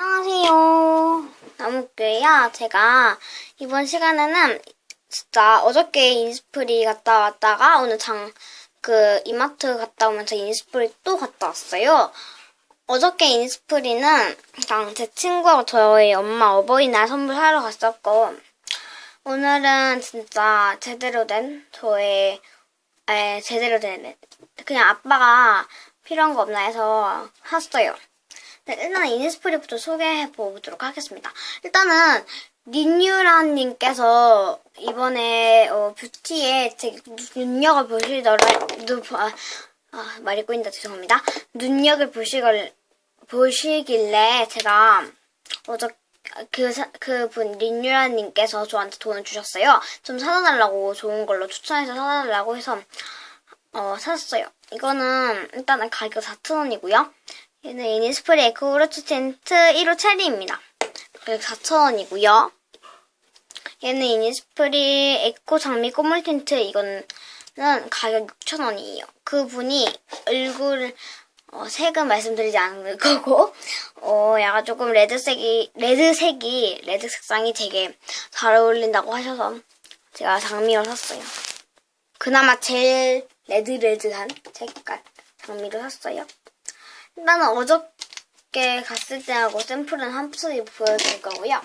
안녕하세요. 나무교예요. 제가 이번 시간에는 진짜 어저께 인스프리 갔다 왔다가 오늘 장, 그 이마트 갔다 오면서 인스프리 또 갔다 왔어요. 어저께 인스프리는 그냥 제 친구하고 저희 엄마 어버이날 선물 사러 갔었고 오늘은 진짜 제대로 된 저의 에, 제대로 된 그냥 아빠가 필요한 거 없나 해서 샀어요. 네, 일단은 이니스프리부터 소개해 보도록 하겠습니다. 일단은 린유라님께서 이번에 어, 뷰티에 제 눈여겨 보시더라 눈, 아, 아, 말이 꼬인다 죄송합니다. 눈여겨 보시걸 보시길래 제가 어저 그, 사- 그분 린유라님께서 저한테 돈을 주셨어요. 좀 사다달라고 좋은 걸로 추천해서 사다달라고 해서 어, 샀어요. 이거는 일단은 가격 4,000원이고요. 얘는 이니스프리 에코우르츠 틴트 1호 체리입니다. 가격 4,000원이고요. 얘는 이니스프리 에코 장미 꼬물 틴트 이거는 가격 6,000원이에요. 그분이 얼굴 어, 색은 말씀드리지 않을 거고 어, 약간 조금 레드색이 레드색이 레드 색상이 되게 잘 어울린다고 하셔서 제가 장미를 샀어요. 그나마 제일 레드레드한 색깔 장미를 샀어요. 일단은 어저께 갔을 때 하고 샘플은 한 푸석이 보여드릴 거고요.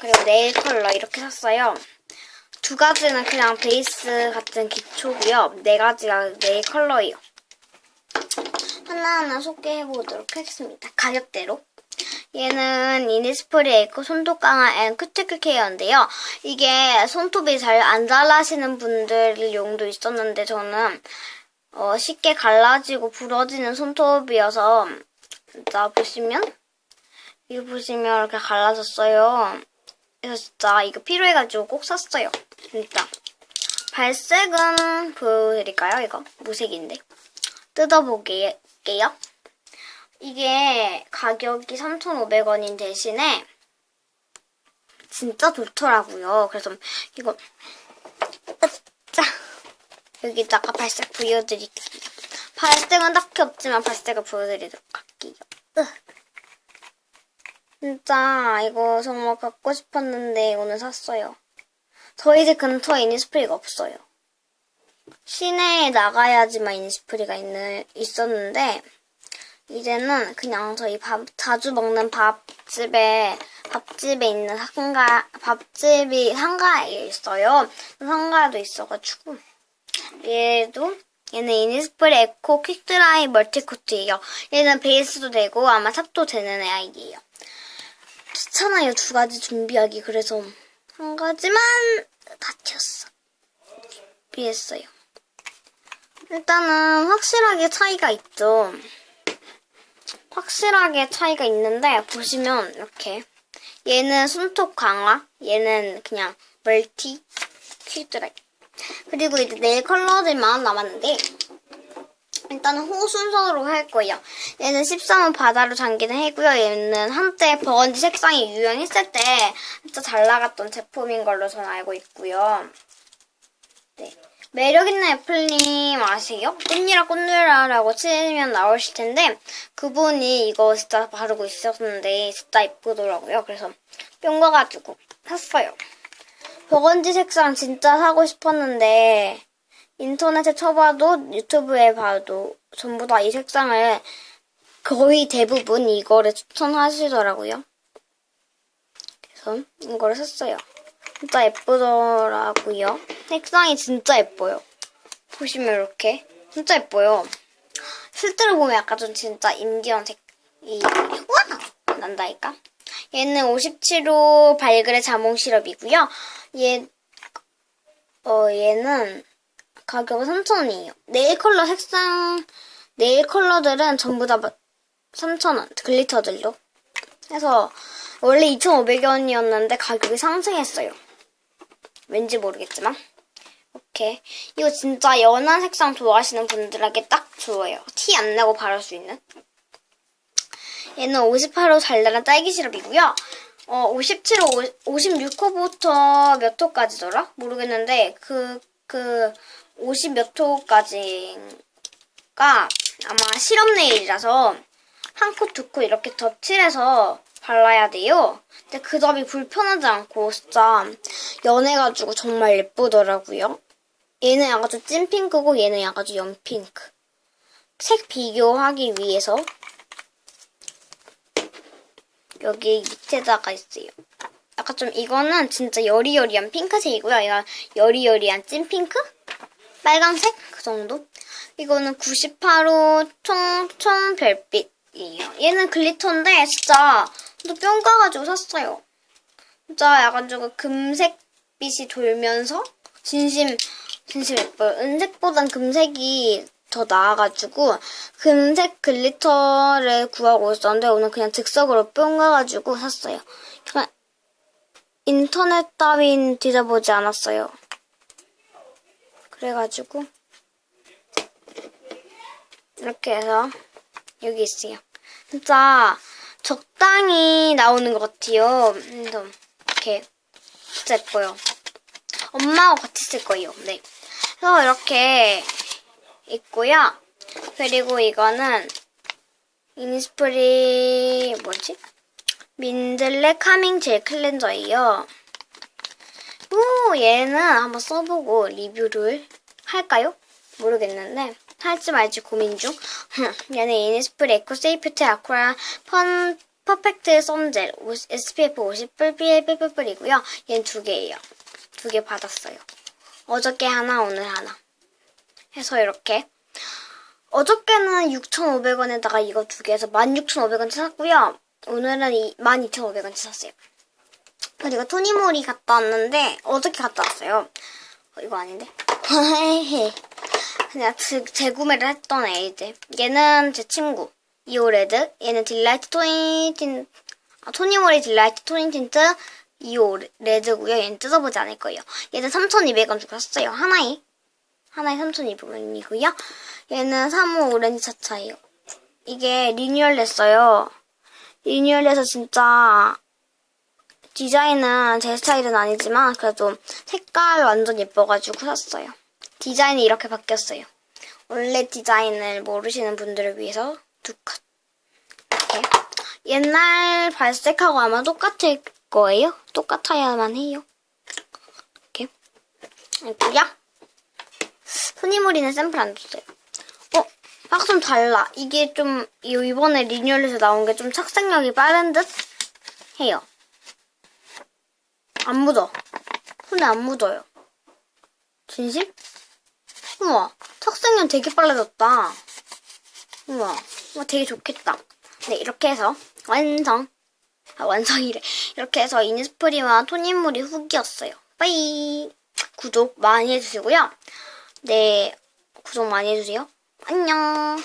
그리고 네일 컬러 이렇게 샀어요. 두 가지는 그냥 베이스 같은 기초고요. 네 가지가 네일 컬러예요. 하나하나 소개해보도록 하겠습니다. 가격대로. 얘는 이니스프리 에코 손톱 강화 앤 쿠티클 케어인데요. 이게 손톱이 잘 안 잘라시는 분들 용도 있었는데 저는 어, 쉽게 갈라지고 부러지는 손톱이어서 진짜 보시면 이거 보시면 이렇게 갈라졌어요. 그래서 진짜 이거 필요해가지고 꼭 샀어요. 진짜. 발색은 보여드릴까요? 이거 무색인데 뜯어볼게요. 이게 가격이 3,500원인 대신에 진짜 좋더라고요. 그래서 이거 짜 여기다가 발색 보여드릴게요. 발색은 딱히 없지만 발색을 보여드리도록 할게요. 으. 진짜 이거 정말 갖고 싶었는데 오늘 샀어요. 저희 집 근처에 이니스프리가 없어요. 시내에 나가야지만 이니스프리가 있는, 있었는데 이제는 그냥 저희 밥 자주 먹는 밥집에 밥집에 있는 상가 밥집이 상가에 있어요. 상가에도 있어가지고 얘도 얘는 이니스프리 에코 퀵드라이 멀티코트예요. 얘는 베이스도 되고 아마 삽도 되는 아이디예요. 귀찮아요 두 가지 준비하기 그래서 한 가지만 다쳤어. 준비했어요. 일단은 확실하게 차이가 있죠. 확실하게 차이가 있는데 보시면 이렇게 얘는 손톱 강화, 얘는 그냥 멀티 퀵드라이. 그리고 이제 네일 컬러들만 남았는데 일단은 호 순서로 할 거예요. 얘는 13호 바다로 잠기는 해고요. 얘는 한때 버건디 색상이 유행했을 때 진짜 잘 나갔던 제품인 걸로 저는 알고 있고요. 네. 매력있는 애플님 아세요? 꽃니라 꽃누라라고 치면 나오실 텐데 그분이 이거 진짜 바르고 있었는데 진짜 예쁘더라고요. 그래서 뿅 가가지고 샀어요. 버건디 색상 진짜 사고 싶었는데 인터넷에 쳐봐도 유튜브에 봐도 전부 다 이 색상을 거의 대부분 이거를 추천하시더라고요. 그래서 이거를 샀어요. 진짜 예쁘더라고요. 색상이 진짜 예뻐요. 보시면 이렇게 진짜 예뻐요. 실제로 보면 약간 좀 진짜 인디언 색이 와 난다니까. 얘는 57호 발그레 자몽 시럽이고요. 얘 어, 얘는 가격은 3,000원이에요. 네일 컬러 색상, 네일 컬러들은 전부 다 3,000원, 글리터들도. 해서, 원래 2,500원이었는데 가격이 상승했어요. 왠지 모르겠지만. 이렇게. 이거 진짜 연한 색상 좋아하시는 분들에게 딱 좋아요. 티안 내고 바를 수 있는. 얘는 58호 달달한 딸기 시럽이고요. 어, 57호, 56호부터 몇 호까지더라? 모르겠는데, 그, 그, 50 몇 호까지가 아마 시럽 네일이라서 한 코, 두 코 이렇게 덧칠해서 발라야 돼요. 근데 그 점이 불편하지 않고 진짜 연해가지고 정말 예쁘더라고요. 얘는 약간 좀 찐핑크고 얘는 약간 좀 연핑크. 색 비교하기 위해서 여기 밑에다가 있어요. 약간 좀 이거는 진짜 여리여리한 핑크색이고요. 이건 여리여리한 찐 핑크? 빨강색? 그 정도? 이거는 98호 총, 총 별빛이에요. 얘는 글리터인데 진짜 또 뿅 가가지고 샀어요. 진짜 약간 조금 금색빛이 돌면서 진심, 진심 예뻐요. 은색보단 금색이 더 나아가지고 금색 글리터를 구하고 있었는데 오늘 그냥 즉석으로 뿅 가가지고 샀어요. 그냥 인터넷 따윈 뒤져보지 않았어요. 그래가지고 이렇게 해서 여기 있어요. 진짜 적당히 나오는 것 같아요. 그래서 이렇게 진짜 예뻐요. 엄마하고 같이 쓸 거예요. 네. 그래서 이렇게 있고요. 그리고 이거는 이니스프리 뭐지? 민들레 카밍 젤 클렌저예요. 오, 얘는 한번 써보고 리뷰를 할까요? 모르겠는데 할지 말지 고민 중. 얘는 이니스프리 에코 세이프티 아쿠아 펀 퍼펙트 썸젤 SPF 50뿔 BL 뿔뿔이고요. 얘는 두 개예요. 두 개 받았어요. 어저께 하나, 오늘 하나. 해서 이렇게 어저께는 6,500원에다가 이거 두 개에서 16,500원치 샀고요. 오늘은 12,500원치 샀어요. 그리고 토니모리 갔다 왔는데 어저께 갔다 왔어요. 어, 이거 아닌데? 그냥 재, 재구매를 했던 애들. 얘는 제 친구 이오레드. 얘는 딜라이트 토니 틴 아, 토니모리 딜라이트 토니 틴트 이오 레드고요. 얘는 뜯어보지 않을 거예요. 얘는 3,200원 주고 샀어요. 하나에. 하나에 3,200원이고요. 얘는 3호 오렌지 차차예요. 이게 리뉴얼 됐어요. 리뉴얼 돼서 진짜 디자인은 제 스타일은 아니지만 그래도 색깔 완전 예뻐가지고 샀어요. 디자인이 이렇게 바뀌었어요. 원래 디자인을 모르시는 분들을 위해서 두 컷. 이렇게. 옛날 발색하고 아마 똑같을 거예요. 똑같아야만 해요. 이렇게. 있고요. 손이머리는 샘플 안 줬어요. 어, 막좀 달라. 이게 좀 이번에 리뉴얼에서 나온 게 좀 착색력이 빠른 듯 해요. 안 묻어. 손에 안 묻어요. 진심? 우와, 착색력 되게 빨라졌다. 우와, 우와 되게 좋겠다. 네, 이렇게 해서 완성. 아, 완성이래. 이렇게 해서 이니스프리와 톤인물이 후기였어요. 빠이. 구독 많이 해주시고요. 네, 구독 많이 해주세요. 안녕.